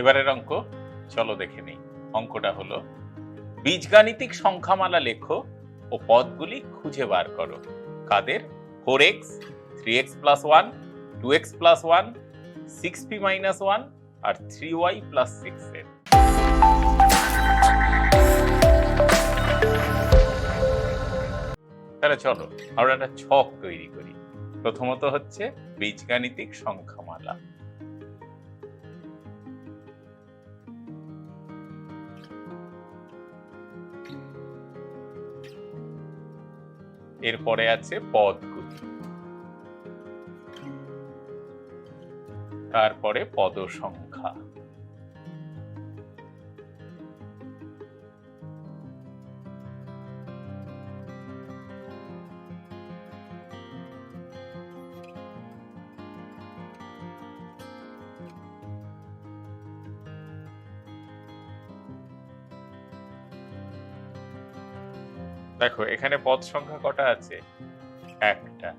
এবারের অঙ্ক, চলো দেখে নেই। অঙ্কটা হলো, বীজগাণিতিক সংখ্যামালা লেখো ও পদগুলি খুঁজে বার করো। কাদের? Four X three X plus one two X plus one six P minus one আর থ্রি ওয়াই প্লাস সিক্স এর। তাহলে চলো, আমরা একটা ছক তৈরি করি। প্রথমত হচ্ছে বীজগাণিতিক সংখ্যামালা। এরপরে আছে পদগুলি। তারপরে পদ সংখ্যা দেখো, এখানে পদ সংখ্যা কটা আছে? একটা।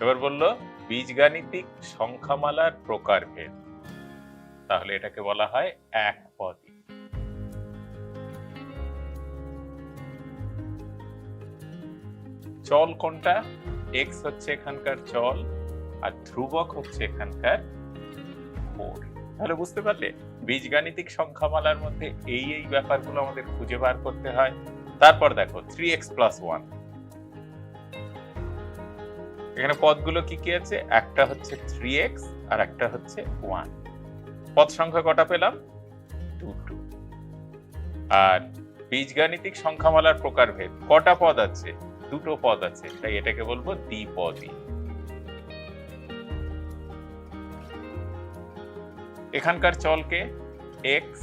এবার বলল, বীজগাণিতিক সংখ্যামালার প্রকারভেদ। তাহলে এটাকে বলা হয় এক পদী চল কোনটা? এক্স হচ্ছে এখানকার চল, আর ধ্রুবক হচ্ছে এখানকার ফোর তাহলে বুঝতে পারলে, বীজগাণিতিক সংখ্যামালার মধ্যে এই এই ব্যাপারগুলো আমাদের খুঁজে বার করতে হয়। তারপর দেখো থ্রি এক্স প্লাস ওয়ান এখানে পদগুলো কি কি আছে? একটা হচ্ছে থ্রি এক্স আর একটা হচ্ছে ওয়ান পদ সংখ্যা কটা পেলাম? দুটো। আর বীজগাণিতিক সংখ্যামালার প্রকারভেদ, কটা পদ আছে? দুটো পদ আছে, তাই এটাকে বলব দ্বিপদী। এখানকার চলকে এক্স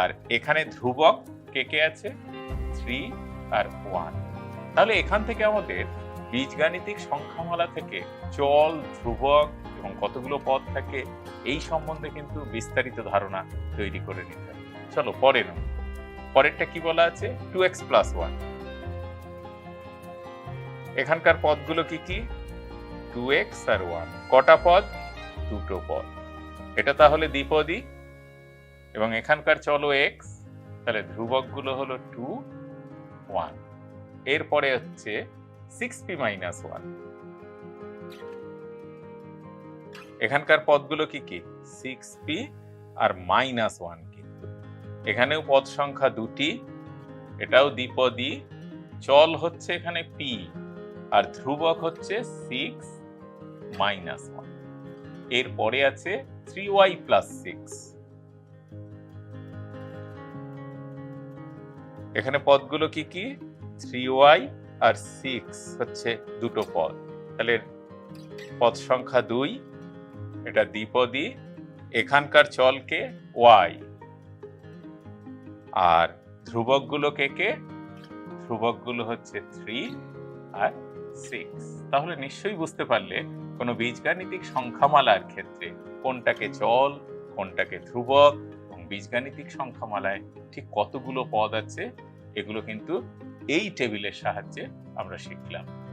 আর এখানে ধ্রুবক কে কে আছে? থ্রি আর ওয়ান তাহলে এখান থেকে আমাদের বীজগাণিতিক সংখ্যামালা থেকে চল, ধ্রুবক এবং কতগুলো পদ থাকে, এই সম্বন্ধে কিন্তু বিস্তারিত ধারণা তৈরি করে নিতে চলো, পরের অঙ্ক। পরেরটা কি বলা আছে? টু এক্স প্লাস ওয়ান এখানকার পদগুলো কি কি? টু এক্স আর ওয়ান কটা পদ? দুটো পদ। এটা তাহলে দ্বিপদী। এবং এখানকার চলো এক্স তাহলে ধ্রুবকগুলো হলো টু ওয়ান এরপরে হচ্ছে সিক্স পি মাইনাস ওয়ান এখানকার পদগুলো কি কি? সিক্স পি আর মাইনাস ওয়ান কিন্তু এখানেও পদ সংখ্যা দুটি, এটাও দ্বিপদী। চল হচ্ছে এখানে পি আর ধ্রুবক হচ্ছে সিক্স মাইনাস ওয়ান এরপরে আছে থ্রি ওয়াই প্লাস সিক্স এখানে পদগুলো কি কি? থ্রি ওয়াই আর সিক্স হচ্ছে দুটো পদ। তাহলে পদ সংখ্যা দুই, এটা দ্বিপদী। এখানকার চলকে ওয়াই আর ধ্রুবকগুলো কে কে? ধ্রুবকগুলো হচ্ছে থ্রি আর সিক্স তাহলে নিশ্চয়ই বুঝতে পারলে কোনো বীজগাণিতিক সংখ্যামালার ক্ষেত্রে কোনটাকে চল, কোনটাকে ধ্রুবক বীজগাণিতিক সংখ্যামালায় ঠিক কতগুলো পদ আছে এগুলো কিন্তু এই টেবিলের সাহায্যে আমরা শিখলাম।